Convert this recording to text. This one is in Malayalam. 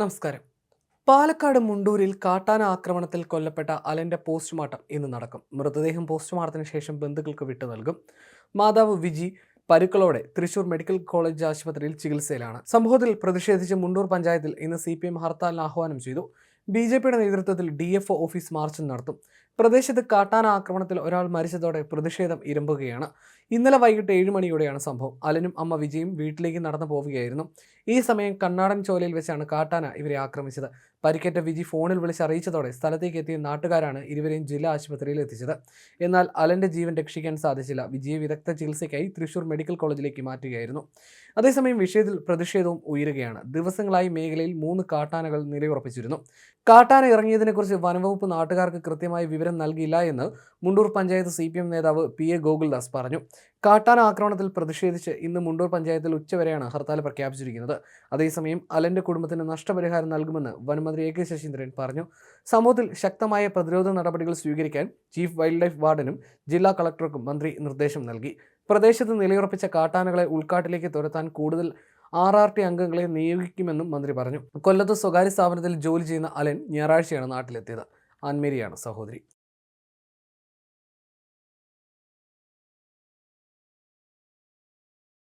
നമസ്കാരം. പാലക്കാട് മുണ്ടൂരിൽ കാട്ടാന ആക്രമണത്തിൽ കൊല്ലപ്പെട്ട അലന്റെ പോസ്റ്റ്മോർട്ടം ഇന്ന് നടക്കും. മൃതദേഹം പോസ്റ്റ്മോർട്ടത്തിന് ശേഷം ബന്ധുക്കൾക്ക് വിട്ടു നൽകും. മാതാവ് വിജി പരുക്കളോടെ തൃശൂർ മെഡിക്കൽ കോളേജ് ആശുപത്രിയിൽ ചികിത്സയിലാണ്. സംഭവത്തിൽ പ്രതിഷേധിച്ച് മുണ്ടൂർ പഞ്ചായത്തിൽ ഇന്ന് സി പി എം ഹർത്താലിന് ആഹ്വാനം ചെയ്തു. ബി ജെ പിയുടെ നേതൃത്വത്തിൽ ഡി എഫ് ഓഫീസ് മാർച്ച് നടത്തും. പ്രദേശത്ത് കാട്ടാന ആക്രമണത്തിൽ ഒരാൾ മരിച്ചതോടെ പ്രതിഷേധം ഇരമ്പുകയാണ്. ഇന്നലെ വൈകിട്ട് ഏഴ് മണിയോടെയാണ് സംഭവം. അലനും അമ്മ വിജയും വീട്ടിലേക്ക് നടന്നു പോവുകയായിരുന്നു. ഈ സമയം കണ്ണാടൻ ചോലയിൽ വെച്ചാണ് കാട്ടാന ഇവരെ ആക്രമിച്ചത്. പരിക്കേറ്റ വിജി ഫോണിൽ വിളിച്ച് അറിയിച്ചതോടെ സ്ഥലത്തേക്ക് എത്തിയ നാട്ടുകാരാണ് ഇരുവരെയും ജില്ലാ ആശുപത്രിയിൽ എത്തിച്ചത്. എന്നാൽ അലന്റെ ജീവൻ രക്ഷിക്കാൻ സാധിച്ചില്ല. വിജിയെ വിദഗ്ധ ചികിത്സയ്ക്കായി തൃശൂർ മെഡിക്കൽ കോളേജിലേക്ക് മാറ്റുകയായിരുന്നു. അതേസമയം വിഷയത്തിൽ പ്രതിഷേധവും ഉയരുകയാണ്. ദിവസങ്ങളായി മേഖലയിൽ മൂന്ന് കാട്ടാനകൾ നിലയുറപ്പിച്ചിരുന്നു. കാട്ടാന ഇറങ്ങിയതിനെക്കുറിച്ച് വനംവകുപ്പ് നാട്ടുകാർക്ക് കൃത്യമായ വിവരം നൽകിയില്ല എന്ന് മുണ്ടൂർ പഞ്ചായത്ത് സി നേതാവ് പി എ ഗോകുൽദാസ് പറഞ്ഞു. കാട്ടാന ആക്രമണത്തിൽ പ്രതിഷേധിച്ച് ഇന്ന് മുണ്ടൂർ പഞ്ചായത്തിൽ ഉച്ചവരെയാണ് ഹർത്താൽ പ്രഖ്യാപിച്ചിരിക്കുന്നത്. അതേസമയം അലന്റെ കുടുംബത്തിന് നഷ്ടപരിഹാരം നൽകുമെന്ന് വനമന്ത്രി എ കെ ശശീന്ദ്രൻ പറഞ്ഞു. സമൂഹത്തിൽ ശക്തമായ പ്രതിരോധ നടപടികൾ സ്വീകരിക്കാൻ ചീഫ് വൈൽഡ് ലൈഫ് വാർഡനും ജില്ലാ കളക്ടർക്കും മന്ത്രി നിർദ്ദേശം നൽകി. പ്രദേശത്ത് നിലയുറപ്പിച്ച കാട്ടാനകളെ ഉൾക്കാട്ടിലേക്ക് തുരത്താൻ കൂടുതൽ ആർ ആർ ടി അംഗങ്ങളെ നിയോഗിക്കുമെന്നും മന്ത്രി പറഞ്ഞു. കൊല്ലത്ത് സ്വകാര്യ സ്ഥാപനത്തിൽ ജോലി ചെയ്യുന്ന അലൻ ഞായറാഴ്ചയാണ് നാട്ടിലെത്തിയത്. ആൻമേരിയാണ് സഹോദരി.